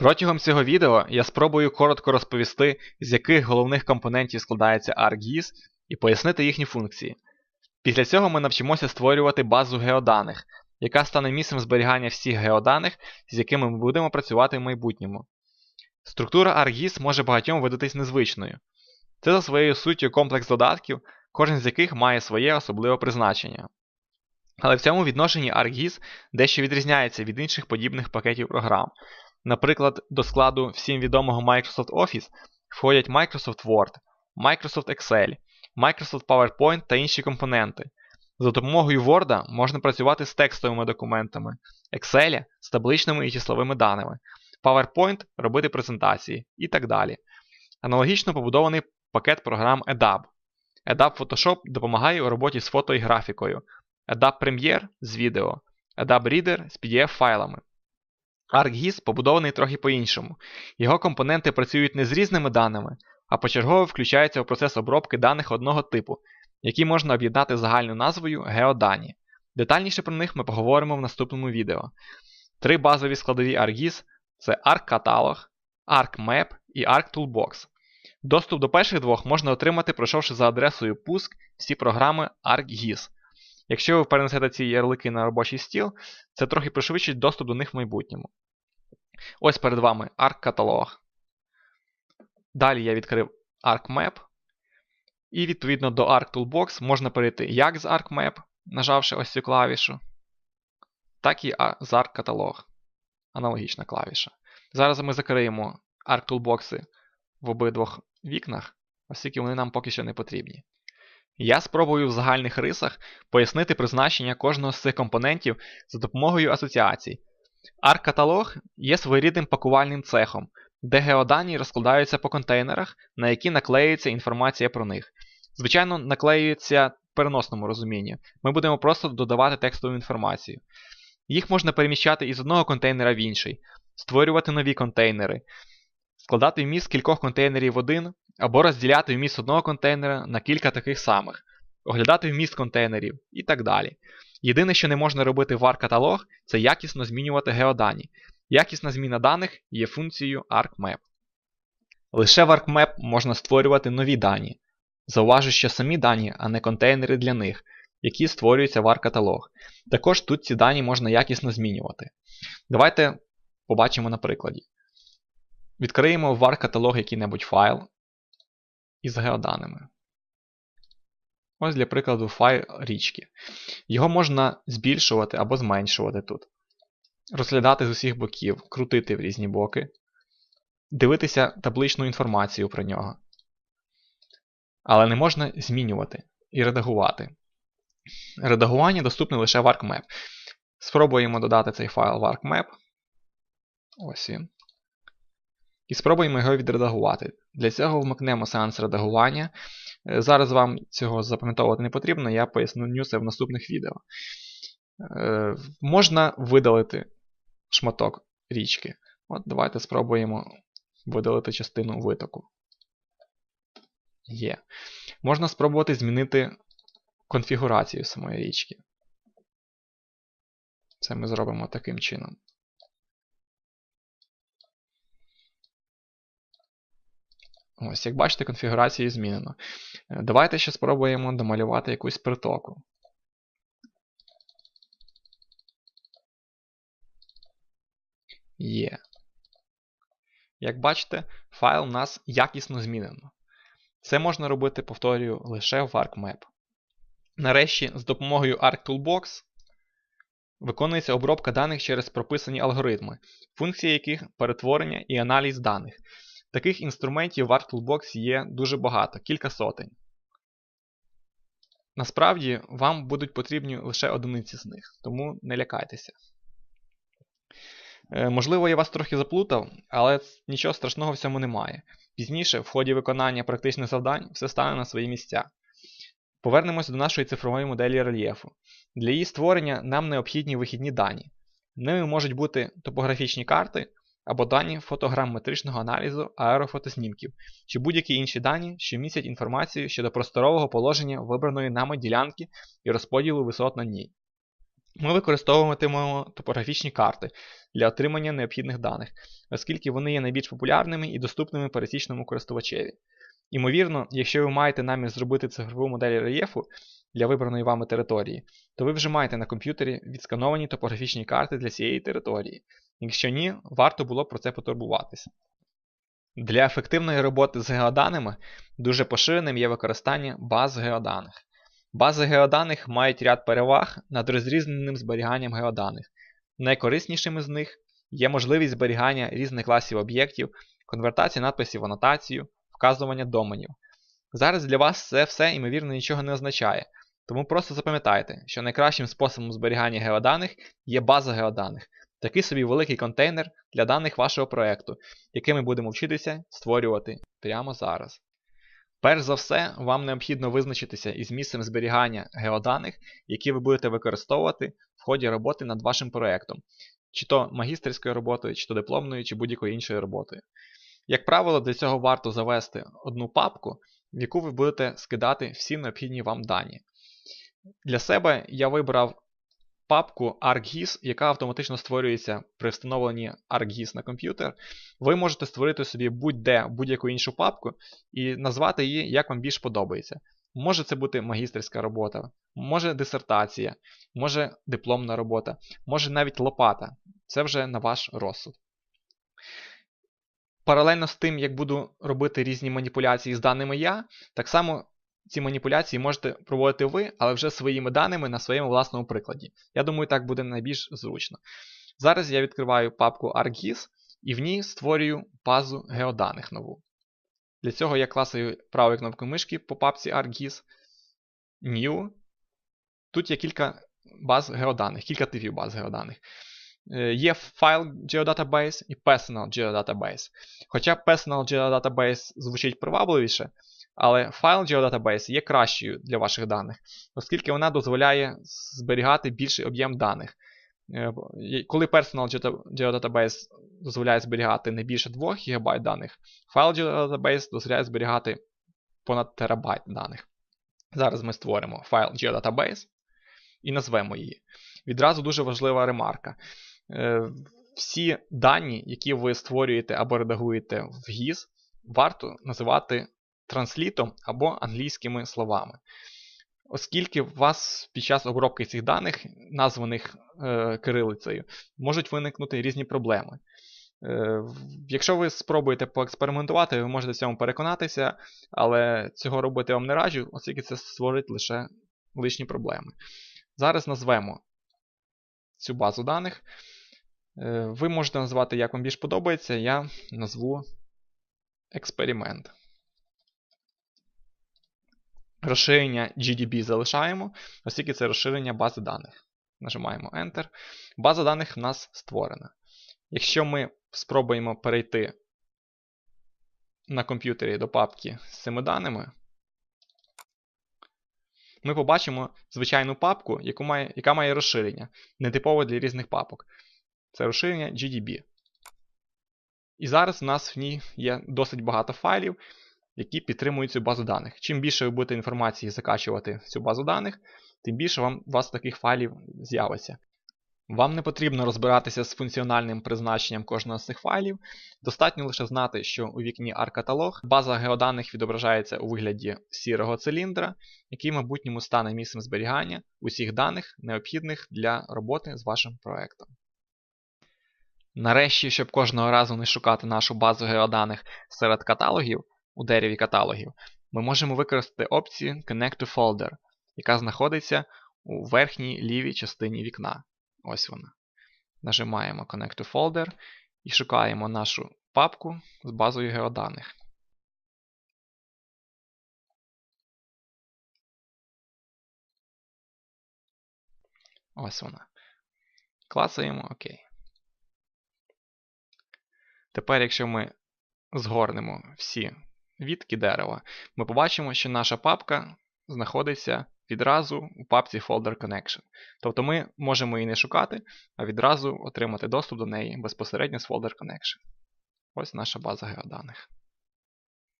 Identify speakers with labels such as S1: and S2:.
S1: Протягом цього відео я спробую коротко розповісти, з яких головних компонентів складається ArcGIS і пояснити їхні функції. Після цього ми навчимося створювати базу геоданих, яка стане місцем зберігання всіх геоданих, з якими ми будемо працювати в майбутньому. Структура ArcGIS може багатьом видатись незвичною. Це за своєю суттю комплекс додатків, кожен з яких має своє особливе призначення. Але в цьому відношенні ArcGIS дещо відрізняється від інших подібних пакетів програм. Наприклад, до складу всім відомого Microsoft Office входять Microsoft Word, Microsoft Excel, Microsoft PowerPoint та інші компоненти. За допомогою Word можна працювати з текстовими документами, Excel з табличними і числовими даними, PowerPoint робити презентації і так далі. Аналогічно побудований пакет програм EDAB. EDAB Photoshop допомагає у роботі з фото і графікою, EDAB Premiere з відео, EDAB Reader з PDF-файлами. ArcGIS побудований трохи по-іншому. Його компоненти працюють не з різними даними, а почергово включаються у процес обробки даних одного типу, які можна об'єднати загальною назвою геодані. Детальніше про них ми поговоримо в наступному відео. Три базові складові ArcGIS це ArcCatalog, ArcMap і ArcToolbox. Доступ до перших двох можна отримати, пройшовши за адресою пуск всі програми ArcGIS. Якщо ви перенесете ці ярлики на робочий стіл, це трохи пришвидшить доступ до них в майбутньому. Ось перед вами ArcCatalog. Далі я відкрив ArcMap. І відповідно до ArcToolbox можна перейти як з ArcMap, нажавши ось цю клавішу, так і з ArcCatalog. Аналогічна клавіша. Зараз ми закриємо ArcToolbox в обидвох вікнах, оскільки вони нам поки що не потрібні. Я спробую в загальних рисах пояснити призначення кожного з цих компонентів за допомогою асоціацій. ArcCatalog є своєрідним пакувальним цехом, де геодані розкладаються по контейнерах, на які наклеюється інформація про них. Звичайно, наклеюється в переносному розумінні. Ми будемо просто додавати текстову інформацію. Їх можна переміщати із одного контейнера в інший, створювати нові контейнери, складати вміст кількох контейнерів в один, або розділяти вміст одного контейнера на кілька таких самих, оглядати вміст контейнерів і так далі. Єдине, що не можна робити в ARC-каталог, це якісно змінювати геодані. Якісна зміна даних є функцією ArcMap. Лише в ArcMap можна створювати нові дані. Зауважу, що самі дані, а не контейнери для них, які створюються в ARC-каталог. Також тут ці дані можна якісно змінювати. Давайте побачимо на прикладі. Відкриємо в ARC-каталог який-небудь файл із геоданими. Ось для прикладу файл річки. Його можна збільшувати або зменшувати тут. Розглядати з усіх боків, крутити в різні боки, дивитися табличну інформацію про нього. Але не можна змінювати і редагувати. Редагування доступне лише в ArcMap. Спробуємо додати цей файл в ArcMap. Ось він. І спробуємо його відредагувати. Для цього вмикнемо сеанс редагування. Е, зараз вам цього запам'ятовувати не потрібно, я поясню це в наступних відео. Е, можна видалити шматок річки. От Давайте спробуємо видалити частину витоку. Є. Можна спробувати змінити конфігурацію самої річки. Це ми зробимо таким чином. Ось, як бачите, конфігурацію змінено. Е, давайте ще спробуємо домалювати якусь притоку. Є. Як бачите, файл у нас якісно змінено. Це можна робити, повторюю, лише в ArcMap. Нарешті, з допомогою ArcToolbox виконується обробка даних через прописані алгоритми, функції яких перетворення і аналіз даних. Таких інструментів в ArcToolbox є дуже багато, кілька сотень. Насправді, вам будуть потрібні лише одиниці з них, тому не лякайтеся. Е, можливо, я вас трохи заплутав, але нічого страшного в цьому немає. Пізніше, в ході виконання практичних завдань, все стане на свої місця. Повернемося до нашої цифрової моделі рельєфу. Для її створення нам необхідні вихідні дані. Ними можуть бути топографічні карти або дані фотограмметричного аналізу аерофотоснімків, чи будь-які інші дані, що містять інформацію щодо просторового положення вибраної нами ділянки і розподілу висот на ній. Ми використовуватимемо топографічні карти для отримання необхідних даних, оскільки вони є найбільш популярними і доступними пересічному користувачеві. Імовірно, якщо ви маєте намір зробити цифрову модель рельєфу для вибраної вами території, то ви вже маєте на комп'ютері відскановані топографічні карти для цієї території. Якщо ні, варто було про це потурбуватися. Для ефективної роботи з геоданими дуже поширеним є використання баз геоданих. Бази геоданих мають ряд переваг над розрізненим зберіганням геоданих. Найкориснішими з них є можливість зберігання різних класів об'єктів, конвертація надписів в анотацію, вказування доменів. Зараз для вас це все, ймовірно, нічого не означає, тому просто запам'ятайте, що найкращим способом зберігання геоданих є база геоданих, такий собі великий контейнер для даних вашого проєкту, який ми будемо вчитися створювати прямо зараз. Перш за все, вам необхідно визначитися із місцем зберігання геоданих, які ви будете використовувати в ході роботи над вашим проєктом, чи то магістерською роботою, чи то дипломною, чи будь-якою іншою роботою. Як правило, для цього варто завести одну папку, в яку ви будете скидати всі необхідні вам дані. Для себе я вибрав папку ArcGIS, яка автоматично створюється при встановленні ArcGIS на комп'ютер. Ви можете створити собі будь-де будь-яку іншу папку і назвати її, як вам більш подобається. Може це бути магістерська робота, може дисертація, може дипломна робота, може навіть лопата. Це вже на ваш розсуд. Паралельно з тим, як буду робити різні маніпуляції з даними я, так само ці маніпуляції можете проводити ви, але вже своїми даними на своєму власному прикладі. Я думаю, так буде найбільш зручно. Зараз я відкриваю папку ArcGIS і в ній створюю базу геоданих нову. Для цього я класую правою кнопкою мишки по папці ArcGIS, New. Тут є кілька баз геоданих, кілька типів баз геоданих. Е, є File Geodatabase і Personal Geodatabase. Хоча Personal Geodatabase звучить привабливіше, але File Geodatabase є кращою для ваших даних, оскільки вона дозволяє зберігати більший об'єм даних. Е, коли Personal Geodatabase дозволяє зберігати не більше 2 ГБ даних, File Geodatabase дозволяє зберігати понад терабайт даних. Зараз ми створимо файл Geodatabase і назвемо її. Відразу дуже важлива ремарка. Е, всі дані, які ви створюєте або редагуєте в GIS, варто називати транслітом або англійськими словами. Оскільки у вас під час обробки цих даних, названих е, кирилицею, можуть виникнути різні проблеми. Е, Якщо ви спробуєте поекспериментувати, ви можете в цьому переконатися, але цього робити вам не раджу, оскільки це створить лише лишні проблеми. Зараз назвемо цю базу даних. Е, ви можете назвати, як вам більш подобається, я назву експеримент. Розширення GDB залишаємо, оскільки це розширення бази даних. Нажимаємо Enter. База даних в нас створена. Якщо ми спробуємо перейти на комп'ютері до папки з цими даними, ми побачимо звичайну папку, яку має, яка має розширення, нетипове для різних папок. Це розширення GDB. І зараз в нас в ній є досить багато файлів, які підтримують цю базу даних. Чим більше ви будете інформації закачувати в цю базу даних, тим більше вам, у вас таких файлів з'явиться. Вам не потрібно розбиратися з функціональним призначенням кожного з цих файлів. Достатньо лише знати, що у вікні ARC-каталог база геоданих відображається у вигляді сірого циліндра, який в майбутньому стане місцем зберігання усіх даних, необхідних для роботи з вашим проектом. Нарешті, щоб кожного разу не шукати нашу базу геоданих серед каталогів у дереві каталогів, ми можемо використати опцію Connect to Folder, яка знаходиться у верхній лівій частині вікна. Ось вона. Нажимаємо Connect to Folder і шукаємо нашу папку з базою геоданих. Ось вона. Клацаємо ОК. Тепер, якщо ми згорнемо всі відки дерева, ми побачимо, що наша папка знаходиться відразу у папці Folder Connection. Тобто ми можемо її не шукати, а відразу отримати доступ до неї безпосередньо з Folder Connection. Ось наша база геоданих.